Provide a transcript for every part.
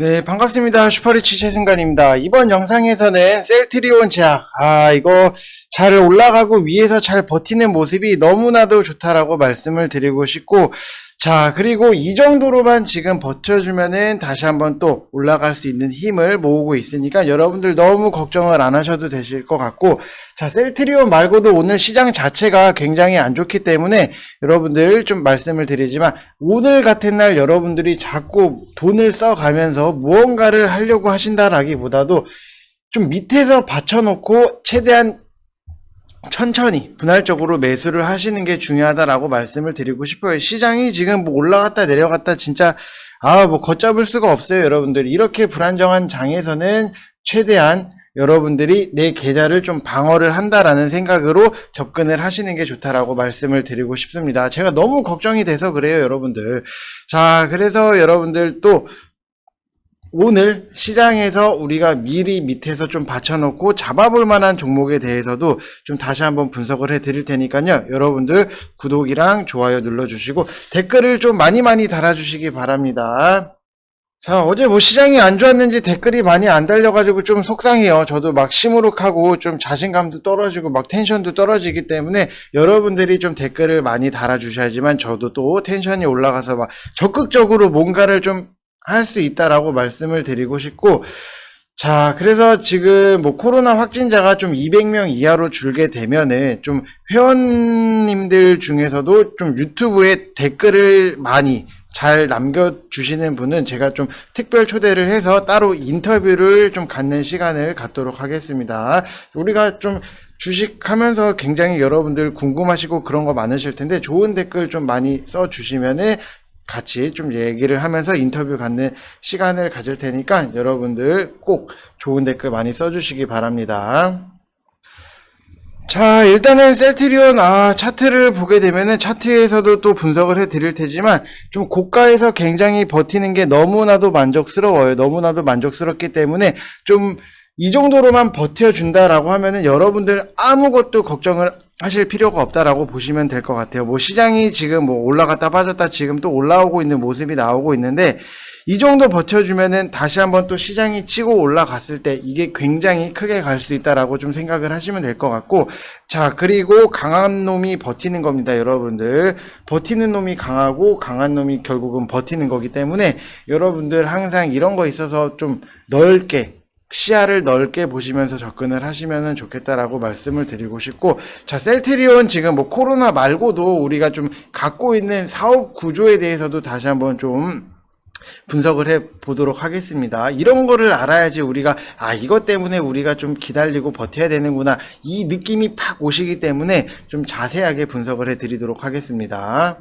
네, 반갑습니다. 슈퍼리치 최승관입니다. 이번 영상에서는 셀트리온 제약, 아, 이거 잘 올라가고 위에서 잘 버티는 모습이 너무나도 좋다라고 말씀을 드리고 싶고, 자, 그리고 이 정도로만 지금 버텨주면은 다시 한번 또 올라갈 수 있는 힘을 모으고 있으니까 여러분들 너무 걱정을 안 하셔도 되실 것 같고, 자, 셀트리온 말고도 오늘 시장 자체가 굉장히 안 좋기 때문에 여러분들 좀 말씀을 드리지만 오늘 같은 날 여러분들이 자꾸 돈을 써가면서 무언가를 하려고 하신다라기보다도 좀 밑에서 받쳐놓고 최대한 천천히 분할적으로 매수를 하시는 게 중요하다라고 말씀을 드리고 싶어요. 시장이 지금 뭐 올라갔다 내려갔다 진짜 아 뭐 걷잡을 수가 없어요, 여러분들. 이렇게 불안정한 장에서는 최대한 여러분들이 내 계좌를 좀 방어를 한다라는 생각으로 접근을 하시는 게 좋다라고 말씀을 드리고 싶습니다. 제가 너무 걱정이 돼서 그래요, 여러분들. 자, 그래서 여러분들 또 오늘 시장에서 우리가 미리 밑에서 좀 받쳐놓고 잡아볼 만한 종목에 대해서도 좀 다시 한번 분석을 해 드릴 테니까요. 여러분들 구독이랑 좋아요 눌러주시고 댓글을 좀 많이 많이 달아주시기 바랍니다. 자, 어제 뭐 시장이 안 좋았는지 댓글이 많이 안 달려가지고 좀 속상해요. 저도 막 시무룩하고 좀 자신감도 떨어지고 막 텐션도 떨어지기 때문에 여러분들이 좀 댓글을 많이 달아주셔야지만 저도 또 텐션이 올라가서 막 적극적으로 뭔가를 좀 할 수 있다라고 말씀을 드리고 싶고, 자, 그래서 지금 뭐 코로나 확진자가 좀 200명 이하로 줄게 되면은 좀 회원님들 중에서도 좀 유튜브에 댓글을 많이 잘 남겨주시는 분은 제가 좀 특별 초대를 해서 따로 인터뷰를 좀 갖는 시간을 갖도록 하겠습니다. 우리가 좀 주식하면서 굉장히 여러분들 궁금하시고 그런 거 많으실 텐데 좋은 댓글 좀 많이 써주시면은 같이 좀 얘기를 하면서 인터뷰 갖는 시간을 가질 테니까 여러분들 꼭 좋은 댓글 많이 써주시기 바랍니다. 자, 일단은 셀트리온, 아, 차트를 보게 되면은 차트에서도 또 분석을 해 드릴 테지만 좀 고가에서 굉장히 버티는 게 너무나도 만족스러워요. 너무나도 만족스럽기 때문에 좀 이 정도로만 버텨준다라고 하면은 여러분들 아무것도 걱정을 하실 필요가 없다라고 보시면 될 것 같아요. 뭐 시장이 지금 뭐 올라갔다 빠졌다 지금 또 올라오고 있는 모습이 나오고 있는데 이 정도 버텨주면은 다시 한번 또 시장이 치고 올라갔을 때 이게 굉장히 크게 갈 수 있다라고 좀 생각을 하시면 될 것 같고 자 그리고 강한 놈이 버티는 겁니다 여러분들 버티는 놈이 강하고 강한 놈이 결국은 버티는 거기 때문에 여러분들 항상 이런 거 있어서 좀 넓게 시야를 넓게 보시면서 접근을 하시면 좋겠다라고 말씀을 드리고 싶고 자 셀트리온 지금 뭐 코로나 말고도 우리가 좀 갖고 있는 사업 구조에 대해서도 다시 한번 좀 분석을 해 보도록 하겠습니다. 이런 거를 알아야지 우리가 아 이것 때문에 우리가 좀 기다리고 버텨야 되는구나 이 느낌이 팍 오시기 때문에 좀 자세하게 분석을 해 드리도록 하겠습니다.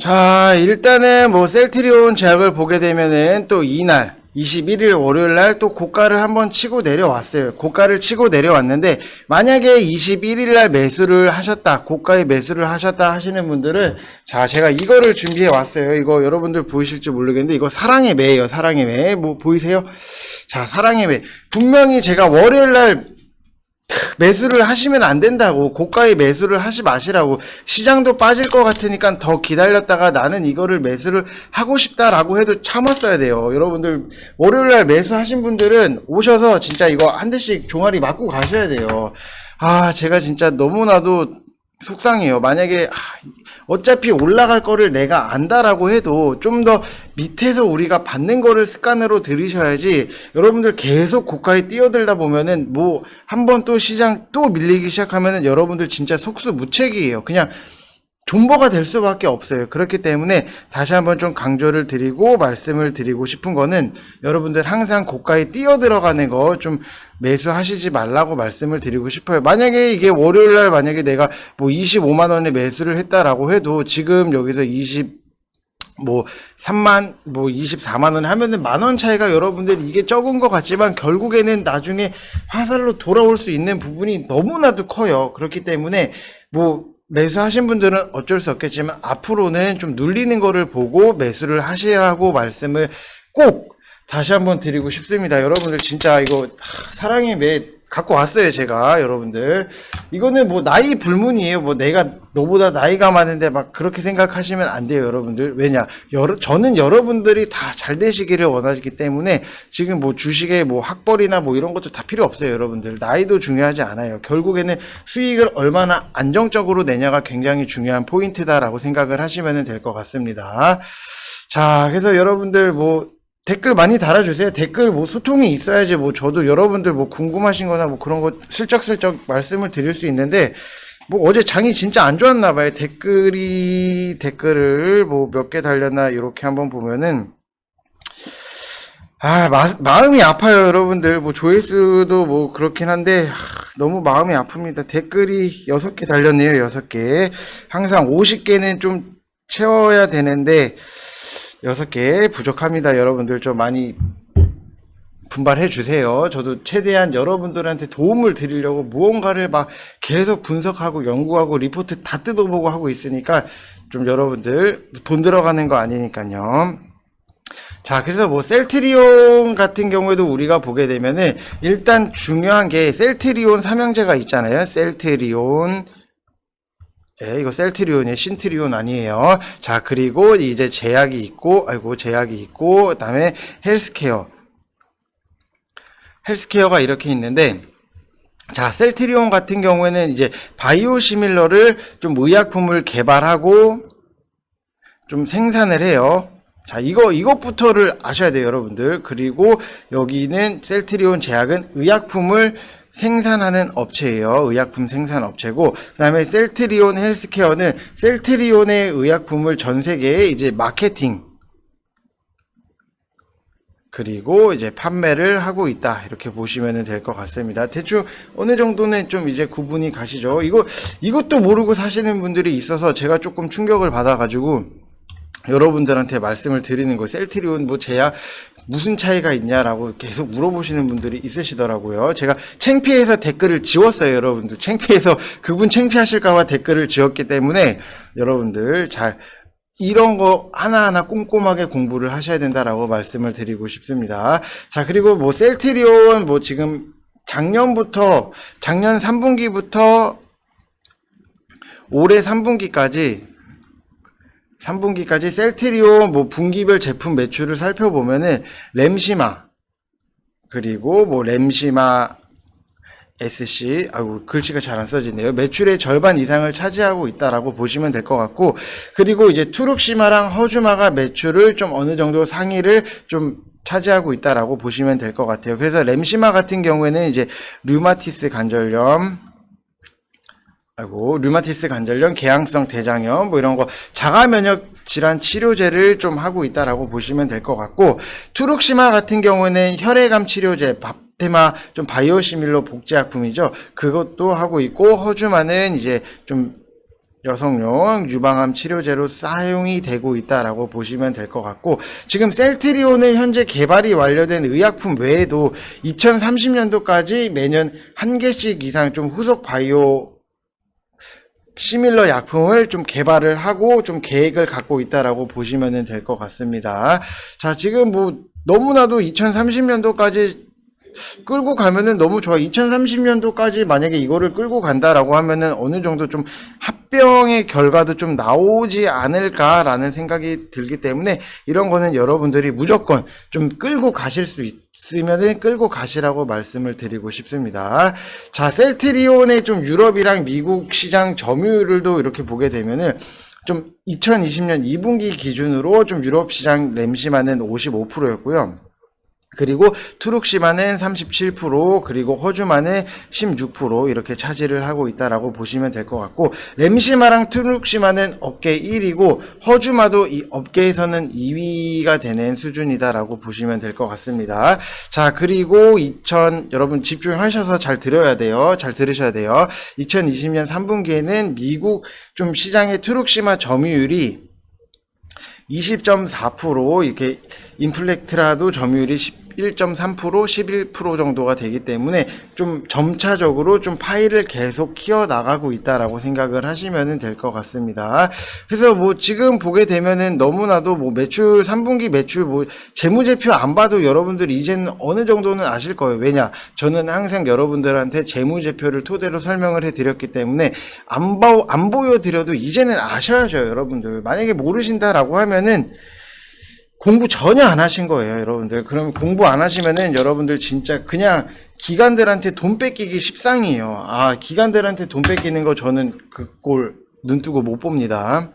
자 일단은 뭐 셀트리온 제약을 보게 되면은 또 이날 21일 월요일 날 또 고가를 한번 치고 내려왔어요. 고가를 치고 내려왔는데 만약에 21일 날 매수를 하셨다. 고가에 매수를 하셨다 하시는 분들은 자, 제가 이거를 준비해 왔어요. 이거 여러분들 보이실지 모르겠는데 이거 사랑의 매예요. 사랑의 매. 뭐 보이세요? 자, 사랑의 매. 분명히 제가 월요일 날 매수를 하시면 안 된다고 고가에 매수를 하지 마시라고. 시장도 빠질 것 같으니까 더 기다렸다가 나는 이거를 매수를 하고 싶다라고 해도 참았어야 돼요. 여러분들 월요일날 매수하신 분들은 오셔서 진짜 이거 한 대씩 종아리 맞고 가셔야 돼요. 아 제가 진짜 너무나도 속상해요 만약에 아, 어차피 올라갈 거를 내가 안다라고 해도 좀 더 밑에서 우리가 받는 거를 습관으로 들이셔야지 여러분들 계속 고가에 뛰어들다 보면은 뭐 한 번 또 시장 또 밀리기 시작하면은 여러분들 진짜 속수무책이에요. 그냥 존버가 될 수밖에 없어요. 그렇기 때문에 다시 한번 좀 강조를 드리고 말씀을 드리고 싶은 거는 여러분들 항상 고가에 뛰어 들어가는 거 좀 매수하시지 말라고 말씀을 드리고 싶어요. 만약에 이게 월요일 날 만약에 내가 뭐 25만 원에 매수를 했다라고 해도 지금 여기서 20뭐 3만 뭐 24만 원 하면은 만 원 차이가 여러분들 이게 적은 것 같지만 결국에는 나중에 화살로 돌아올 수 있는 부분이 너무나도 커요. 그렇기 때문에 뭐 매수 하신 분들은 어쩔 수 없겠지만 앞으로는 좀 눌리는 거를 보고 매수를 하시라고 말씀을 꼭 다시 한번 드리고 싶습니다. 여러분들 진짜 이거 하, 사랑의 매 갖고 왔어요, 제가, 여러분들. 이거는 뭐, 나이 불문이에요. 뭐, 내가 너보다 나이가 많은데 막 그렇게 생각하시면 안 돼요, 여러분들. 왜냐, 여러, 저는 여러분들이 다 잘 되시기를 원하기 때문에 지금 뭐 주식에 뭐 학벌이나 뭐 이런 것도 다 필요 없어요, 여러분들. 나이도 중요하지 않아요. 결국에는 수익을 얼마나 안정적으로 내냐가 굉장히 중요한 포인트다라고 생각을 하시면 될 것 같습니다. 자, 그래서 여러분들 뭐, 댓글 많이 달아주세요. 댓글 뭐 소통이 있어야지 뭐 저도 여러분들 뭐 궁금하신 거나 뭐 그런 거 슬쩍슬쩍 말씀을 드릴 수 있는데 뭐 어제 장이 진짜 안 좋았나 봐요. 댓글이 댓글을 뭐 몇 개 달렸나 이렇게 한번 보면은 아 마, 마음이 아파요 여러분들 뭐 조회수도 뭐 그렇긴 한데 하, 너무 마음이 아픕니다. 댓글이 6개 달렸네요. 6개. 항상 50개는 좀 채워야 되는데 여섯 개 부족합니다. 여러분들 좀 많이 분발해 주세요. 저도 최대한 여러분들한테 도움을 드리려고 무언가를 막 계속 분석하고 연구하고 리포트 다 뜯어보고 하고 있으니까 좀 여러분들 돈 들어가는 거 아니니까요. 자, 그래서 뭐 셀트리온 같은 경우에도 우리가 보게 되면은 일단 중요한 게 셀트리온 삼형제가 있잖아요. 셀트리온 예, 이거 셀트리온이 신트리온 아니에요. 자, 그리고 이제 제약이 있고, 아이고, 제약이 있고, 그 다음에 헬스케어. 헬스케어가 이렇게 있는데, 자, 셀트리온 같은 경우에는 이제 바이오 시밀러를 좀 의약품을 개발하고 좀 생산을 해요. 자, 이거, 이것부터를 아셔야 돼요, 여러분들. 그리고 여기는 셀트리온 제약은 의약품을 생산하는 업체예요. 의약품 생산 업체고, 그 다음에 셀트리온 헬스케어는 셀트리온의 의약품을 전 세계에 이제 마케팅, 그리고 이제 판매를 하고 있다. 이렇게 보시면 될 것 같습니다. 대충 어느 정도는 좀 이제 구분이 가시죠. 이거, 이것도 모르고 사시는 분들이 있어서 제가 조금 충격을 받아 가지고, 여러분들한테 말씀을 드리는 거, 셀트리온 뭐 제약 무슨 차이가 있냐라고 계속 물어보시는 분들이 있으시더라고요. 제가 창피해서 댓글을 지웠어요, 여러분들. 창피해서 그분 창피하실까봐 댓글을 지웠기 때문에 여러분들 잘 이런 거 하나하나 꼼꼼하게 공부를 하셔야 된다라고 말씀을 드리고 싶습니다. 자, 그리고 뭐 셀트리온 뭐 지금 작년부터 작년 3분기부터 올해 3분기까지 3분기까지 셀트리온 뭐 분기별 제품 매출을 살펴보면은 램시마 그리고 뭐 램시마 SC 아이고 글씨가 잘 안 써지네요. 매출의 절반 이상을 차지하고 있다라고 보시면 될 것 같고 그리고 이제 투룩시마랑 허주마가 매출을 좀 어느 정도 상위를 좀 차지하고 있다라고 보시면 될 것 같아요. 그래서 램시마 같은 경우에는 이제 류마티스 관절염 아이고 류마티스 관절염, 개양성 대장염 뭐 이런 거 자가 면역 질환 치료제를 좀 하고 있다라고 보시면 될 것 같고 투룩시마 같은 경우는 혈액암 치료제 밥테마 좀 바이오시밀러 복제약품이죠. 그것도 하고 있고 허주마는 이제 좀 여성용 유방암 치료제로 사용이 되고 있다라고 보시면 될 것 같고 지금 셀트리온은 현재 개발이 완료된 의약품 외에도 2030년도까지 매년 한 개씩 이상 좀 후속 바이오 시밀러 약품을 좀 개발을 하고 좀 계획을 갖고 있다라고 보시면 될 것 같습니다. 자, 지금 뭐 너무나도 2030년도까지 끌고 가면은 너무 좋아. 2030년도까지 만약에 이거를 끌고 간다라고 하면은 어느 정도 좀 합병의 결과도 좀 나오지 않을까라는 생각이 들기 때문에 이런 거는 여러분들이 무조건 좀 끌고 가실 수 있으면은 끌고 가시라고 말씀을 드리고 싶습니다. 자, 셀트리온의 좀 유럽이랑 미국 시장 점유율도 이렇게 보게 되면은 좀 2020년 2분기 기준으로 좀 유럽 시장 램시마는 55%였고요. 그리고 투룩시마는 37% 그리고 호주마는 16% 이렇게 차지를 하고 있다라고 보시면 될 것 같고 램시마랑 투룩시마는 업계 1위고 허주마도 이 업계에서는 2위가 되는 수준이다라고 보시면 될 것 같습니다. 자 그리고 2000 여러분 집중하셔서 잘 들어야 돼요. 잘 들으셔야 돼요. 2020년 3분기에는 미국 좀 시장의 투룩시마 점유율이 20.4% 이렇게 인플렉트라도 점유율이 11.3% 11% 정도가 되기 때문에 좀 점차적으로 좀 파일을 계속 키워 나가고 있다라고 생각을 하시면 될 것 같습니다. 그래서 뭐 지금 보게 되면은 너무나도 뭐 매출 3분기 매출 뭐 재무제표 안 봐도 여러분들이 이제는 어느 정도는 아실 거예요. 왜냐? 저는 항상 여러분들한테 재무제표를 토대로 설명을 해 드렸기 때문에 안, 보, 안 보여 드려도 이제는 아셔야죠, 여러분들. 만약에 모르신다라고 하면은 공부 전혀 안 하신 거예요, 여러분들. 그럼 공부 안 하시면은 여러분들 진짜 그냥 기관들한테 돈 뺏기기 십상이에요. 아, 기관들한테 돈 뺏기는 거 저는 그 꼴 눈뜨고 못 봅니다.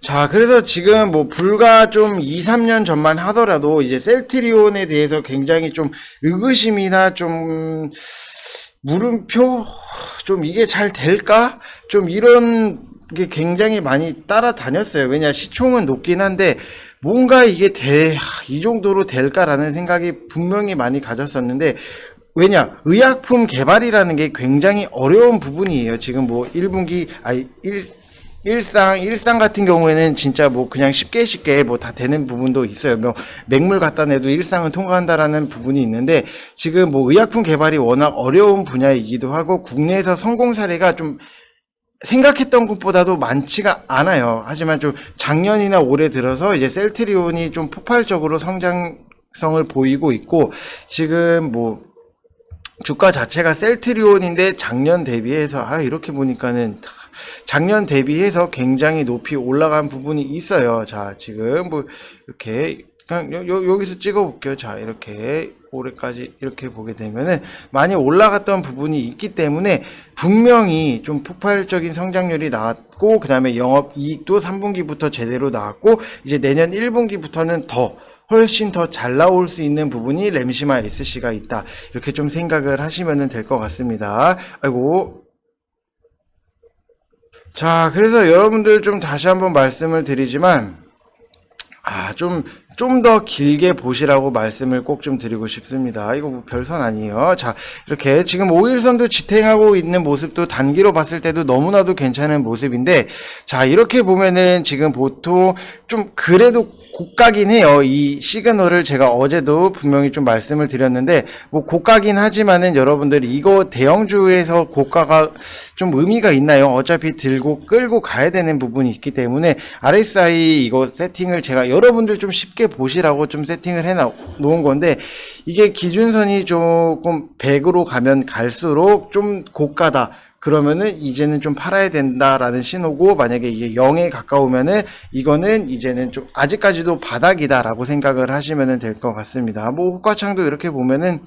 자, 그래서 지금 뭐 불과 좀 2, 3년 전만 하더라도 이제 셀트리온에 대해서 굉장히 좀 의구심이나 좀 물음표 좀 이게 잘 될까? 좀 이런 게 굉장히 많이 따라다녔어요. 왜냐 시총은 높긴 한데 뭔가 이게 돼, 이 정도로 될까라는 생각이 분명히 많이 가졌었는데 왜냐 의약품 개발이라는 게 굉장히 어려운 부분이에요. 지금 뭐 1분기 아니 1 일상 일상 같은 경우에는 진짜 뭐 그냥 쉽게 쉽게 뭐 다 되는 부분도 있어요. 뭐 맹물 갖다 내도 일상은 통과한다라는 부분이 있는데 지금 뭐 의약품 개발이 워낙 어려운 분야이기도 하고 국내에서 성공 사례가 좀 생각했던 것보다도 많지가 않아요. 하지만 좀 작년이나 올해 들어서 이제 셀트리온이 좀 폭발적으로 성장성을 보이고 있고 지금 뭐 주가 자체가 셀트리온인데 작년 대비해서 아 이렇게 보니까는 다 작년 대비해서 굉장히 높이 올라간 부분이 있어요. 자 지금 뭐 이렇게 그냥 여, 여- 여기서 찍어 볼게요. 자 이렇게 올해까지 이렇게 보게 되면은 많이 올라갔던 부분이 있기 때문에 분명히 좀 폭발적인 성장률이 나왔고 그 다음에 영업 이익도 3분기부터 제대로 나왔고 이제 내년 1분기부터는 더 훨씬 더 잘 나올 수 있는 부분이 램시마 SC가 있다. 이렇게 좀 생각을 하시면 될 것 같습니다. 아이고. 자, 그래서 여러분들 좀 다시 한번 말씀을 드리지만, 아, 좀, 좀 더 길게 보시라고 말씀을 꼭 좀 드리고 싶습니다. 이거 뭐 별선 아니에요. 자, 이렇게 지금 5일선도 지탱하고 있는 모습도 단기로 봤을 때도 너무나도 괜찮은 모습인데, 자, 이렇게 보면은 지금 보통 좀 그래도 고가긴 해요. 이 시그널을 제가 어제도 분명히 좀 말씀을 드렸는데, 뭐 고가긴 하지만은 여러분들 이거 대형주에서 고가가 좀 의미가 있나요? 어차피 들고 끌고 가야 되는 부분이 있기 때문에 RSI 이거 세팅을 제가 여러분들 좀 쉽게 보시라고 좀 세팅을 해 놓은 건데, 이게 기준선이 조금 100으로 가면 갈수록 좀 고가다. 그러면은 이제는 좀 팔아야 된다라는 신호고 만약에 이게 0에 가까우면은 이거는 이제는 좀 아직까지도 바닥이다라고 생각을 하시면 될 것 같습니다. 뭐 호가창도 이렇게 보면은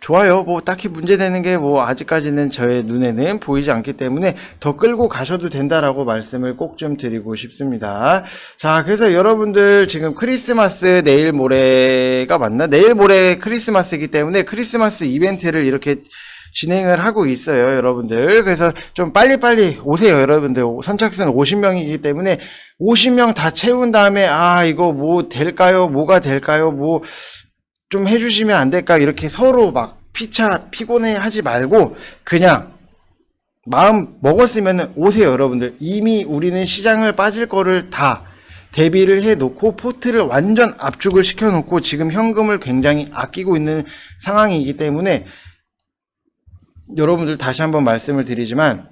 좋아요. 뭐 딱히 문제되는 게 뭐 아직까지는 저의 눈에는 보이지 않기 때문에 더 끌고 가셔도 된다라고 말씀을 꼭 좀 드리고 싶습니다. 자, 그래서 여러분들 지금 크리스마스 내일 모레가 맞나? 내일 모레 크리스마스이기 때문에 크리스마스 이벤트를 이렇게 진행을 하고 있어요, 여러분들. 그래서 좀 빨리빨리 오세요, 여러분들. 선착순 50명이기 때문에 50명 다 채운 다음에 아, 이거 뭐 될까요? 뭐가 될까요? 뭐 좀 해주시면 안 될까? 이렇게 서로 막 피차 피곤해 하지 말고 그냥 마음 먹었으면 오세요, 여러분들. 이미 우리는 시장을 빠질 거를 다 대비를 해 놓고 포트를 완전 압축을 시켜 놓고 지금 현금을 굉장히 아끼고 있는 상황이기 때문에 여러분들 다시 한번 말씀을 드리지만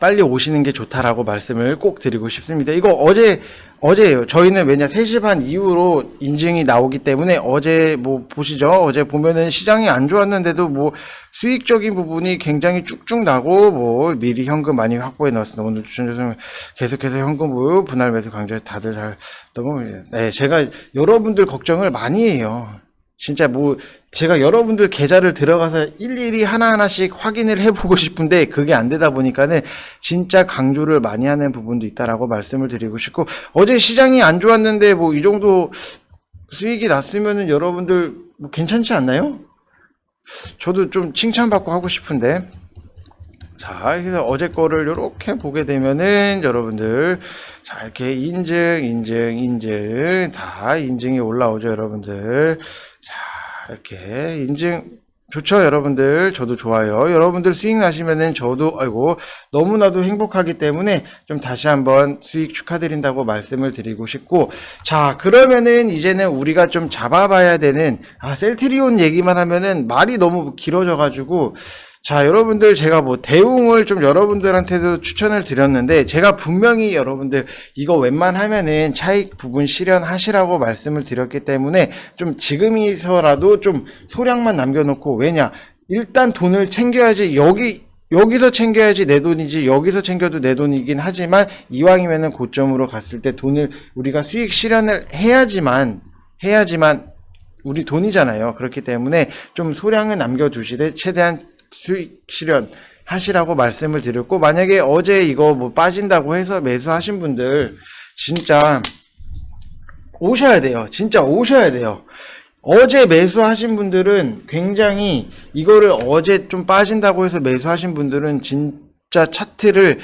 빨리 오시는 게 좋다라고 말씀을 꼭 드리고 싶습니다. 이거 어제 어제예요. 저희는 왜냐 3시 반 이후로 인증이 나오기 때문에 어제 뭐 보시죠. 어제 보면은 시장이 안 좋았는데도 뭐 수익적인 부분이 굉장히 쭉쭉 나고 뭐 미리 현금 많이 확보해 놨습니다. 오늘 추천 조정 계속해서 현금으로 분할 매수 강조해 다들 잘 너무 네, 제가 여러분들 걱정을 많이 해요. 진짜 뭐 제가 여러분들 계좌를 들어가서 일일이 하나하나씩 확인을 해보고 싶은데 그게 안 되다 보니까는 진짜 강조를 많이 하는 부분도 있다라고 말씀을 드리고 싶고 어제 시장이 안 좋았는데 뭐 이 정도 수익이 났으면은 여러분들 뭐 괜찮지 않나요? 저도 좀 칭찬받고 하고 싶은데 자, 그래서 어제 거를 이렇게 보게 되면은 여러분들 자, 이렇게 인증, 인증, 인증 다 인증이 올라오죠, 여러분들. 자, 이렇게 인증 좋죠, 여러분들. 저도 좋아요. 여러분들 수익 나시면은 저도, 아이고, 너무나도 행복하기 때문에 좀 다시 한번 수익 축하드린다고 말씀을 드리고 싶고, 자, 그러면은 이제는 우리가 좀 잡아봐야 되는, 아, 셀트리온 얘기만 하면은 말이 너무 길어져가지고, 자, 여러분들 제가 뭐 대웅을 좀 여러분들한테도 추천을 드렸는데 제가 분명히 여러분들 이거 웬만하면은 차익 부분 실현하시라고 말씀을 드렸기 때문에 좀 지금이서라도 좀 소량만 남겨놓고 왜냐 일단 돈을 챙겨야지 여기 여기서 챙겨야지 내 돈이지 여기서 챙겨도 내 돈이긴 하지만 이왕이면은 고점으로 갔을 때 돈을 우리가 수익 실현을 해야지만 해야지만 우리 돈이잖아요. 그렇기 때문에 좀 소량을 남겨두시되 최대한 수익 실현 하시라고 말씀을 드렸고 만약에 어제 이거 뭐 빠진다고 해서 매수하신 분들 진짜 오셔야 돼요. 진짜 오셔야 돼요. 어제 매수하신 분들은 굉장히 이거를 어제 좀 빠진다고 해서 매수하신 분들은 진짜 차트를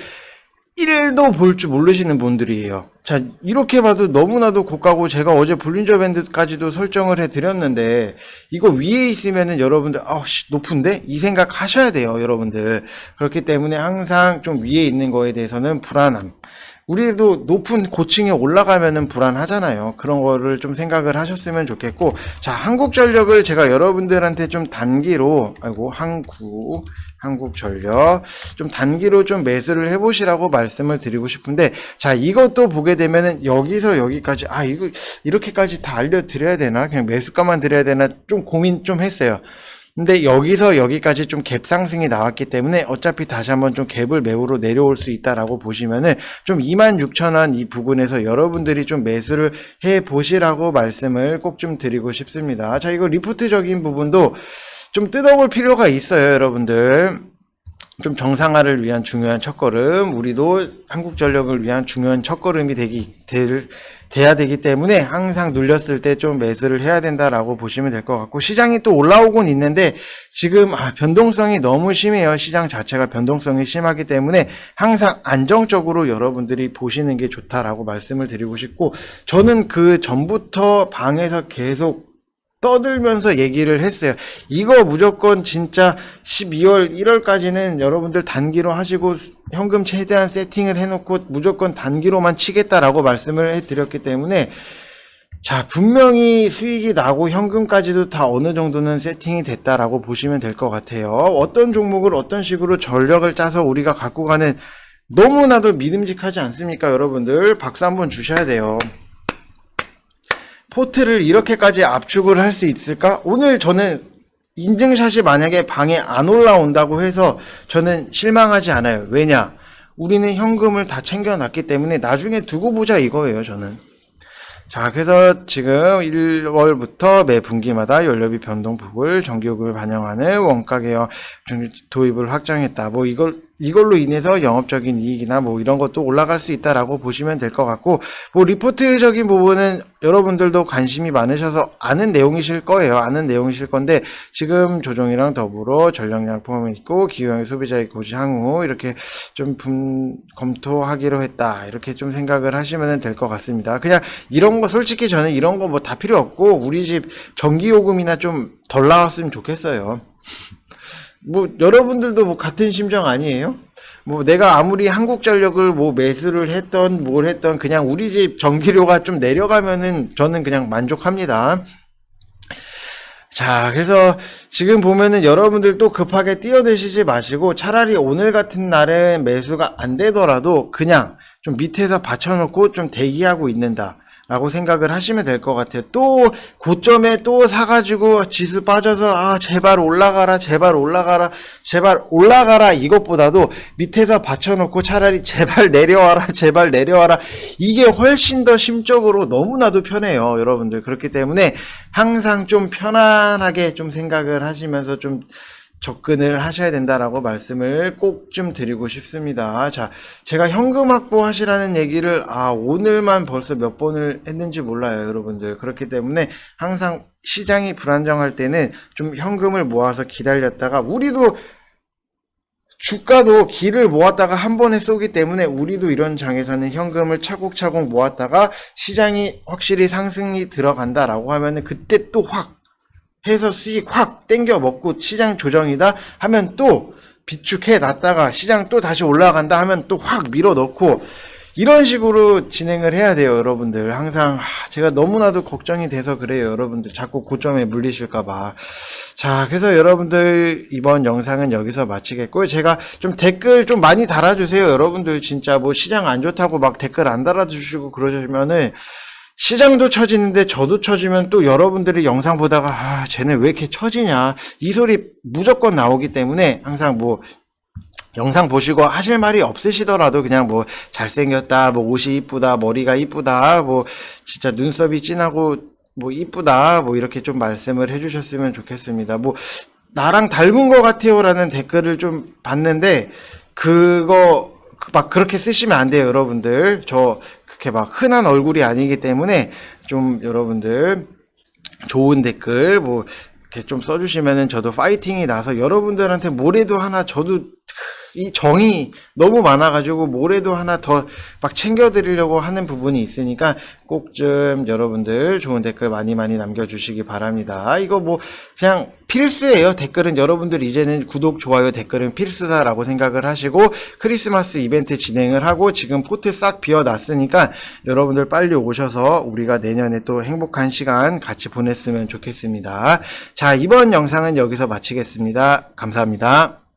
1도 볼 줄 모르시는 분들이에요. 자, 이렇게 봐도 너무나도 고가고 제가 어제 볼린저 밴드까지도 설정을 해 드렸는데 이거 위에 있으면은 여러분들 아우 씨 높은데 이 생각 하셔야 돼요, 여러분들. 그렇기 때문에 항상 좀 위에 있는 거에 대해서는 불안함. 우리도 높은 고층에 올라가면은 불안하잖아요. 그런 거를 좀 생각을 하셨으면 좋겠고, 자, 한국전력을 제가 여러분들한테 좀 단기로, 아이고, 한국, 한국전력, 좀 단기로 좀 매수를 해보시라고 말씀을 드리고 싶은데, 자, 이것도 보게 되면은 여기서 여기까지, 아, 이거, 이렇게까지 다 알려드려야 되나? 그냥 매수가만 드려야 되나? 좀 고민 좀 했어요. 근데 여기서 여기까지 좀 갭 상승이 나왔기 때문에 어차피 다시 한번 좀 갭을 매우로 내려올 수 있다라고 보시면은 좀 26,000원 이 부근에서 여러분들이 좀 매수를 해 보시라고 말씀을 꼭 좀 드리고 싶습니다. 자, 이거 리포트적인 부분도 좀 뜯어볼 필요가 있어요, 여러분들. 좀 정상화를 위한 중요한 첫걸음, 우리도 한국전력을 위한 중요한 첫걸음이 되기, 될, 돼야 되기 때문에 항상 눌렸을 때 좀 매수를 해야 된다라고 보시면 될 것 같고, 시장이 또 올라오곤 있는데, 지금, 아, 변동성이 너무 심해요. 시장 자체가 변동성이 심하기 때문에 항상 안정적으로 여러분들이 보시는 게 좋다라고 말씀을 드리고 싶고, 저는 그 전부터 방에서 계속 떠들면서 얘기를 했어요. 이거 무조건 진짜 12월, 1월까지는 여러분들 단기로 하시고 현금 최대한 세팅을 해놓고 무조건 단기로만 치겠다라고 말씀을 해드렸기 때문에 자, 분명히 수익이 나고 현금까지도 다 어느 정도는 세팅이 됐다라고 보시면 될 것 같아요. 어떤 종목을 어떤 식으로 전력을 짜서 우리가 갖고 가는 너무나도 믿음직하지 않습니까, 여러분들? 박수 한번 주셔야 돼요. 포트를 이렇게까지 압축을 할 수 있을까? 오늘 저는 인증샷이 만약에 방에 안 올라온다고 해서 저는 실망하지 않아요. 왜냐? 우리는 현금을 다 챙겨놨기 때문에 나중에 두고 보자 이거예요, 저는. 자, 그래서 지금 1월부터 매 분기마다 연료비 변동폭을 정기요금을 반영하는 원가 개혁 도입을 확정했다. 뭐 이걸 이걸로 인해서 영업적인 이익이나 뭐 이런 것도 올라갈 수 있다라고 보시면 될 것 같고 뭐 리포트적인 부분은 여러분들도 관심이 많으셔서 아는 내용이실 거예요. 아는 내용이실 건데 지금 조정이랑 더불어 포함이 있고 기후형의 소비자의 고지 향후 이렇게 좀 분, 검토하기로 했다. 이렇게 좀 생각을 하시면 될 것 같습니다. 그냥 이런 거 솔직히 저는 이런 거 뭐 다 필요 없고 우리 집 전기요금이나 좀 덜 나왔으면 좋겠어요. 뭐 여러분들도 뭐 같은 심정 아니에요? 뭐 내가 아무리 한국전력을 뭐 매수를 했던 뭘 했던 그냥 우리 집 전기료가 좀 내려가면은 저는 그냥 만족합니다. 자, 그래서 지금 보면은 여러분들도 급하게 뛰어드시지 마시고 차라리 오늘 같은 날에 매수가 안 되더라도 그냥 좀 밑에서 받쳐놓고 좀 대기하고 있는다. 라고 생각을 하시면 될 것 같아요. 또 고점에 또 사가지고 지수 빠져서 아 제발 올라가라 제발 올라가라 제발 올라가라 이것보다도 밑에서 받쳐놓고 차라리 제발 내려와라 제발 내려와라 이게 훨씬 더 심적으로 너무나도 편해요 여러분들 그렇기 때문에 항상 좀 편안하게 좀 생각을 하시면서 좀 접근을 하셔야 된다라고 말씀을 꼭 좀 드리고 싶습니다. 자, 제가 현금 확보하시라는 얘기를 아, 오늘만 벌써 몇 번을 했는지 몰라요, 여러분들. 그렇기 때문에 항상 시장이 불안정할 때는 좀 현금을 모아서 기다렸다가 우리도 주가도 길을 모았다가 한 번에 쏘기 때문에 우리도 이런 장에서는 현금을 차곡차곡 모았다가 시장이 확실히 상승이 들어간다라고 하면은 그때 또확 해서 수익 확 땡겨 먹고 시장 조정이다 하면 또 비축해 놨다가 시장 또 다시 올라간다 하면 또 확 밀어 넣고 이런 식으로 진행을 해야 돼요, 여러분들. 항상 하, 제가 너무나도 걱정이 돼서 그래요, 여러분들. 자꾸 고점에 물리실까봐. 자, 그래서 여러분들 이번 영상은 여기서 마치겠고요. 제가 좀 댓글 좀 많이 달아주세요, 여러분들. 진짜 뭐 시장 안 좋다고 막 댓글 안 달아주시고 그러시면은 시장도 처지는데 저도 처지면 또 여러분들이 영상 보다가 아, 쟤네 왜 이렇게 처지냐. 이 소리 무조건 나오기 때문에 항상 뭐 영상 보시고 하실 말이 없으시더라도 그냥 뭐 잘생겼다, 뭐 옷이 이쁘다, 머리가 이쁘다, 뭐 진짜 눈썹이 진하고 뭐 이쁘다, 뭐 이렇게 좀 말씀을 해주셨으면 좋겠습니다. 뭐 나랑 닮은 것 같아요라는 댓글을 좀 봤는데 그거 그- 막 그렇게 쓰시면 안 돼요, 여러분들. 저 그렇게 막 흔한 얼굴이 아니기 때문에 좀 여러분들 좋은 댓글 뭐 이렇게 좀 써주시면은 저도 파이팅이 나서 여러분들한테 뭐래도 하나 저도 이 정이 너무 많아가지고 뭐래도 하나 더 막 챙겨드리려고 하는 부분이 있으니까 꼭 좀 여러분들 좋은 댓글 많이 많이 남겨주시기 바랍니다. 이거 뭐 그냥 필수예요. 댓글은 여러분들 이제는 구독, 좋아요, 댓글은 필수다라고 생각을 하시고 크리스마스 이벤트 진행을 하고 지금 포트 싹 비워놨으니까 여러분들 빨리 오셔서 우리가 내년에 또 행복한 시간 같이 보냈으면 좋겠습니다. 자, 이번 영상은 여기서 마치겠습니다. 감사합니다.